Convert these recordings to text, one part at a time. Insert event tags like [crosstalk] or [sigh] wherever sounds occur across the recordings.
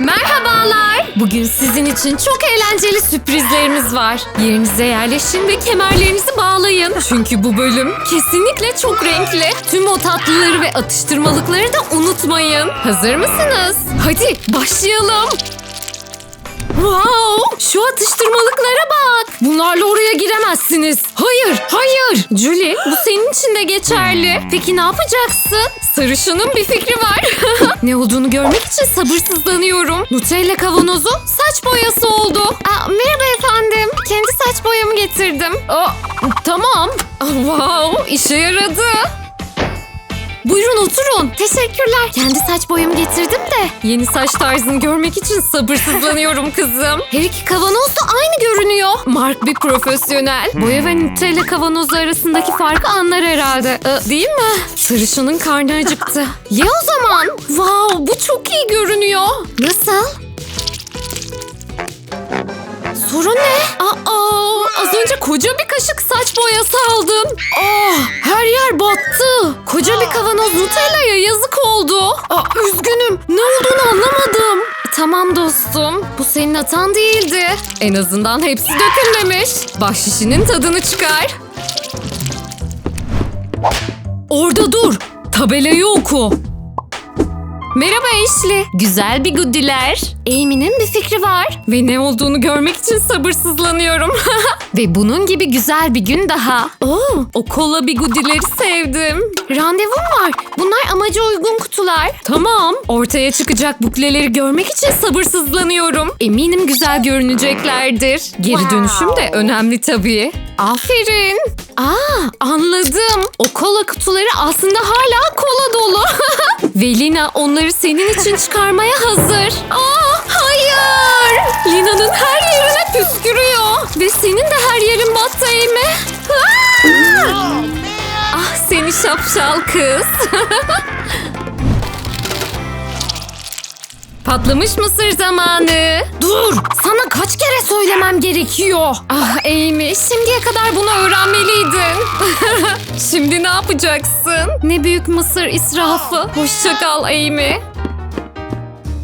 Merhabalar. Bugün sizin için çok eğlenceli sürprizlerimiz var. Yerinize yerleşin ve kemerlerinizi bağlayın. Çünkü bu bölüm kesinlikle çok renkli. Tüm o tatlıları ve atıştırmalıkları da unutmayın. Hazır mısınız? Hadi başlayalım. Wow! Şu atıştırmalıklara bak. Bunlarla oraya giremezsiniz. Hayır, hayır. Julie, bu senin için de geçerli. Peki ne yapacaksın? Sarışının bir fikri var. [laughs] ne olduğunu görmek için sabırsızlanıyorum. Nutella kavanozu saç boyası oldu. Aa, merhaba efendim. Kendi saç boyamı getirdim. Aa, tamam. Wow, işe yaradı. Buyurun oturun. Teşekkürler. Kendi saç boyamı getirdim de. Yeni saç tarzını görmek için sabırsızlanıyorum [laughs] kızım. Her iki kavanoz da aynı görünüyor. Mark bir profesyonel. Boya ve Nutella kavanozu arasındaki farkı anlar herhalde. Ee, değil mi? Sarışının karnı acıktı. [laughs] Ye o zaman. Wow bu çok iyi görünüyor. Nasıl? Sorun ne? Aa, az önce koca bir kaşık saç boyası aldım. Aa, her yer battı. Koca bir kavanoz Nutella'ya yazık oldu. Aa, üzgünüm. Ne olduğunu anlamadım. Tamam dostum. Bu senin hatan değildi. En azından hepsi dökülmemiş. Bahşişinin tadını çıkar. Orada dur. Tabelayı oku. Merhaba Ashley. Güzel bir gudiler. Amy'nin bir fikri var. Ve ne olduğunu görmek için sabırsızlanıyorum. [laughs] Ve bunun gibi güzel bir gün daha. Oo, o kola bir gudileri sevdim. Randevum var. Bunlar amaca uygun kutular. Tamam. Ortaya çıkacak bukleleri görmek için sabırsızlanıyorum. Eminim güzel görüneceklerdir. Geri dönüşüm de önemli tabii. Aferin. Aa anladım. O kola kutuları aslında hala kola dolu. [laughs] Ve Lina onları senin için çıkarmaya hazır. Aa hayır. Lina'nın her yerine püskürüyor. Ve senin de her yerin battı Amy. Aa! Ah seni şapşal kız. [laughs] Patlamış mısır zamanı. Dur! Sana kaç kere söylemem gerekiyor? Ah Amy, şimdiye kadar bunu öğrenmeliydin. [laughs] Şimdi ne yapacaksın? Ne büyük mısır israfı. Hoşça kal Amy.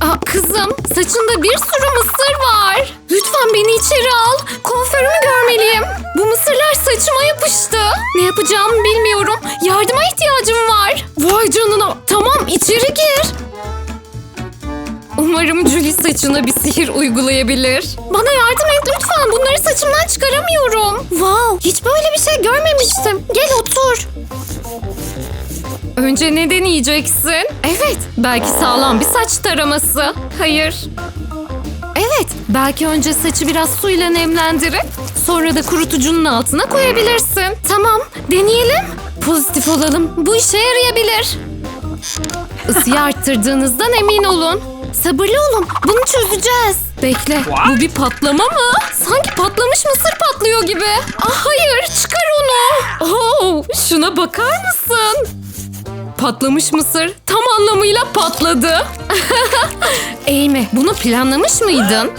Aa, kızım, saçında bir sürü mısır var. Lütfen beni içeri al. Kuaförümü görmeliyim. Bu mısırlar saçıma yapıştı. Ne yapacağımı bilmiyorum. Yardıma ihtiyacım var. Vay canına. Tamam, içeri gir. Umarım Julie saçına bir sihir uygulayabilir. Bana yardım et lütfen. Bunları saçımdan çıkaramıyorum. Wow, hiç böyle bir şey görmemiştim. Gel otur. Önce ne deneyeceksin? Evet, belki sağlam bir saç taraması. Hayır. Evet, belki önce saçı biraz suyla nemlendirip sonra da kurutucunun altına koyabilirsin. Tamam, deneyelim. Pozitif olalım. Bu işe yarayabilir. Isıyı arttırdığınızdan emin olun. Sabırlı olun. Bunu çözeceğiz. Bekle. Bu bir patlama mı? Sanki patlamış mısır patlıyor gibi. Ah hayır. Çıkar onu. Oh, şuna bakar mısın? Patlamış mısır tam anlamıyla patladı. [laughs] Amy bunu planlamış mıydın?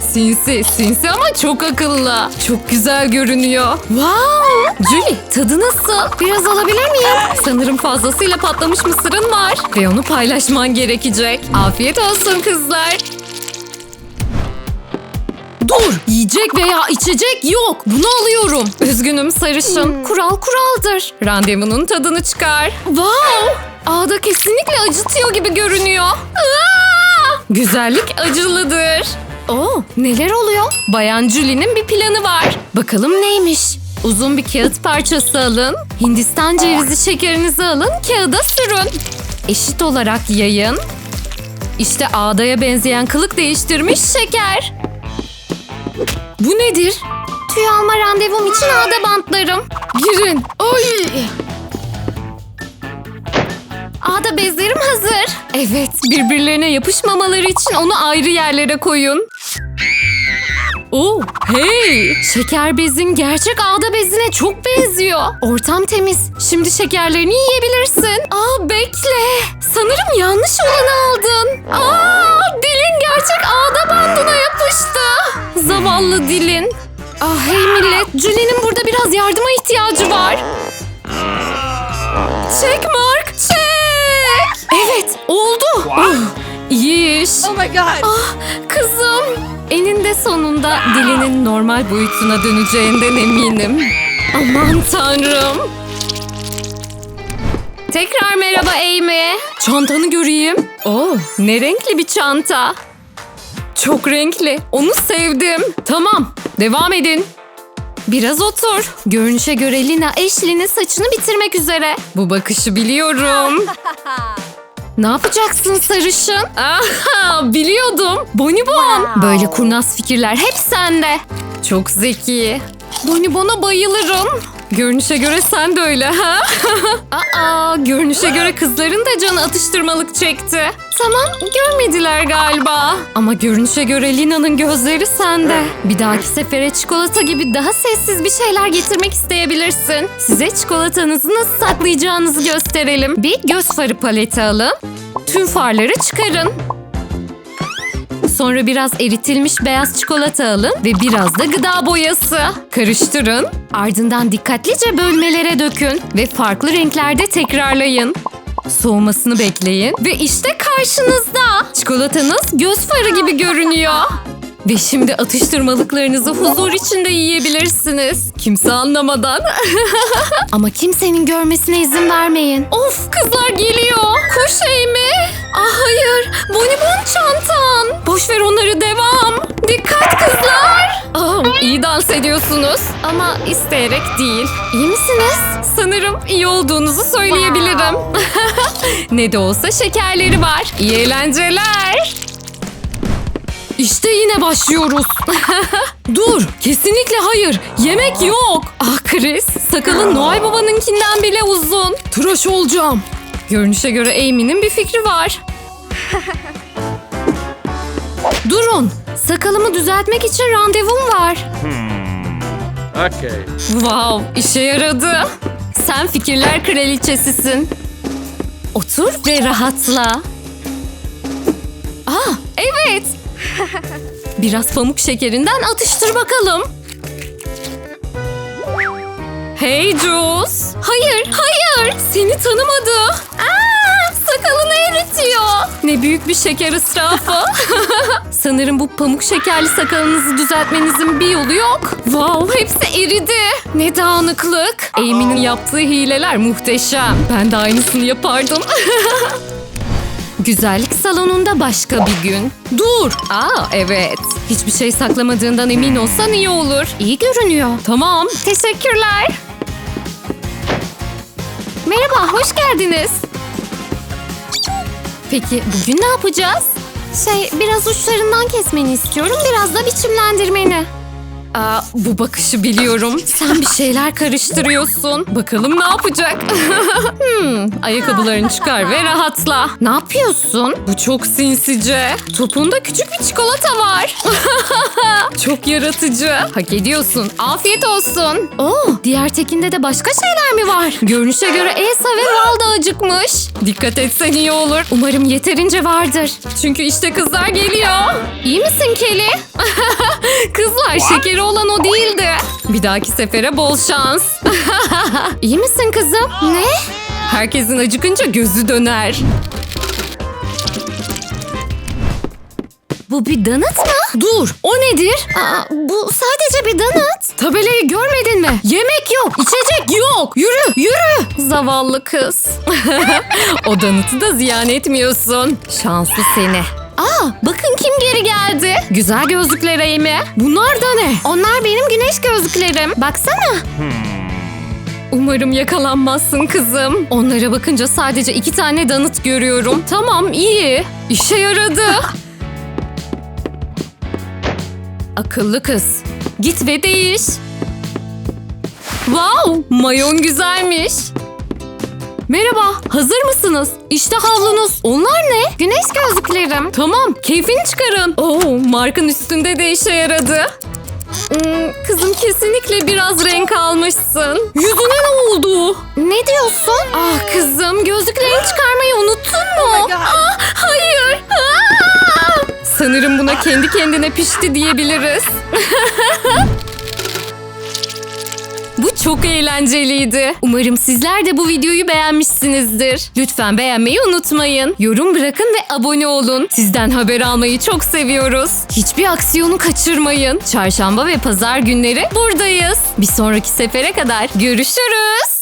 [laughs] sinsi, sinsi ama çok akıllı. Çok güzel görünüyor. Wow! Julie tadı nasıl? Biraz alabilir miyim? Sanırım fazlasıyla patlamış mısırın var. Ve onu paylaşman gerekecek. Afiyet olsun kızlar. Dur! Yiyecek veya içecek yok. Bunu alıyorum. Üzgünüm sarışın. Kural kuraldır. Randevunun tadını çıkar. Wow! Ağda kesinlikle acıtıyor gibi görünüyor. Aa! Güzellik acılıdır. Oo, neler oluyor? Bayan Julie'nin bir planı var. Bakalım neymiş? Uzun bir kağıt parçası alın. Hindistan cevizi şekerinizi alın. Kağıda sürün. Eşit olarak yayın. İşte ağdaya benzeyen kılık değiştirmiş şeker. Bu nedir? Tüy alma randevum için ağda bantlarım. Girin. Ay. Ağda bezlerim hazır. Evet, birbirlerine yapışmamaları için onu ayrı yerlere koyun. Oh, hey! Şeker bezin gerçek ağda bezine çok benziyor. Ortam temiz. Şimdi şekerlerini yiyebilirsin. Aa bekle. Sanırım yanlış olanı aldın. Aa dilin gerçek ağda bandına yapıştı. Zavallı dilin. Ah hey millet. Julie'nin burada biraz yardıma ihtiyacı var. Çek Mark. Evet, oldu. Oh, iyi iş. Oh my god. Kızım. Eninde sonunda dilinin normal boyutuna döneceğinden eminim. Aman tanrım. Tekrar merhaba Amy. Çantanı göreyim. Oo, ne renkli bir çanta. Çok renkli. Onu sevdim. Tamam, devam edin. Biraz otur. Görünüşe göre Lina Ashley'nin saçını bitirmek üzere. Bu bakışı biliyorum. [laughs] Ne yapacaksın sarışın? Aha, biliyordum. Bonibon. Böyle kurnaz fikirler hep sende. Çok zeki. Bonibon'a bayılırım. Görünüşe göre sen de öyle ha? [laughs] Aa, görünüşe göre kızların da canı atıştırmalık çekti. Tamam, görmediler galiba. Ama görünüşe göre Lina'nın gözleri sende. Bir dahaki sefere çikolata gibi daha sessiz bir şeyler getirmek isteyebilirsin. Size çikolatanızı nasıl saklayacağınızı gösterelim. Bir göz farı paleti alın. Tüm farları çıkarın. Sonra biraz eritilmiş beyaz çikolata alın ve biraz da gıda boyası. Karıştırın. Ardından dikkatlice bölmelere dökün ve farklı renklerde tekrarlayın. Soğumasını bekleyin ve işte karşınızda. Çikolatanız göz farı gibi görünüyor. Ve şimdi atıştırmalıklarınızı huzur içinde yiyebilirsiniz. Kimse anlamadan. [laughs] Ama kimsenin görmesine izin vermeyin. Of kızlar geliyor. Kuş mi? Ah hayır. Bonibon çantan. Boş ver onları devam. Dikkat kızlar. Ah, iyi dans ediyorsunuz. Ama isteyerek değil. İyi misiniz? Sanırım iyi olduğunuzu söyleyebilirim. [laughs] ne de olsa şekerleri var. İyi eğlenceler. İşte yine başlıyoruz. [laughs] Dur, kesinlikle hayır. Yemek yok. Ah Chris, sakalın Noel Baba'nınkinden bile uzun. Tıraş olacağım. Görünüşe göre Amy'nin bir fikri var. [laughs] Durun, sakalımı düzeltmek için randevum var. Okay. Wow, işe yaradı. Sen fikirler kraliçesisin. Otur ve rahatla. Aa, evet. [laughs] Biraz pamuk şekerinden atıştır bakalım. Hey Jules. Hayır, hayır. Seni tanımadı. Aa, sakalını eritiyor. Ne büyük bir şeker israfı. [laughs] Sanırım bu pamuk şekerli sakalınızı düzeltmenizin bir yolu yok. Wow, hepsi eridi. Ne dağınıklık. Amy'nin yaptığı hileler muhteşem. Ben de aynısını yapardım. [laughs] Güzellik salonunda başka bir gün. Dur. Aa evet. Hiçbir şey saklamadığından emin olsan iyi olur. İyi görünüyor. Tamam. Teşekkürler. Merhaba, hoş geldiniz. Peki bugün ne yapacağız? Şey, biraz uçlarından kesmeni istiyorum, biraz da biçimlendirmeni. Aa, bu bakışı biliyorum. Sen bir şeyler karıştırıyorsun. Bakalım ne yapacak? [laughs] hmm, ayakkabılarını çıkar ve rahatla. Ne yapıyorsun? Bu çok sinsice. Topunda küçük bir çikolata var. [laughs] çok yaratıcı. Hak ediyorsun. Afiyet olsun. Oo, diğer tekinde de başka şeyler mi var? Görünüşe göre Elsa ve Val da acıkmış. Dikkat etsen iyi olur. Umarım yeterince vardır. Çünkü işte kızlar geliyor. İyi misin Kelly? [laughs] Kızlar şekeri olan o değildi. Bir dahaki sefere bol şans. [laughs] İyi misin kızım? Ne? Herkesin acıkınca gözü döner. Bu bir donut mu? Dur, o nedir? Aa, bu sadece bir donut. Tabelayı görmedin mi? Yemek yok, içecek yok. Yürü, yürü. Zavallı kız. [laughs] o donutu da ziyan etmiyorsun. Şanslı seni. Aa, bakın kim geri geldi. Güzel gözlükler Amy. Bunlar da ne? Onlar benim güneş gözlüklerim. Baksana. Umarım yakalanmazsın kızım. Onlara bakınca sadece iki tane donut görüyorum. Tamam iyi. İşe yaradı. [laughs] Akıllı kız. Git ve değiş. Wow, mayon güzelmiş. Merhaba, hazır mısınız? İşte havlunuz. Onlar ne? Güneş gözlüklerim. Tamam, keyfini çıkarın. Oo, markın üstünde de işe yaradı. Hmm, kızım kesinlikle biraz renk almışsın. Yüzüne ne oldu? Ne diyorsun? Ah kızım gözlüklerini çıkarmayı unuttun mu? God. Ah, hayır. Ah! Sanırım buna kendi kendine pişti diyebiliriz. [laughs] Çok eğlenceliydi. Umarım sizler de bu videoyu beğenmişsinizdir. Lütfen beğenmeyi unutmayın. Yorum bırakın ve abone olun. Sizden haber almayı çok seviyoruz. Hiçbir aksiyonu kaçırmayın. Çarşamba ve pazar günleri buradayız. Bir sonraki sefere kadar görüşürüz.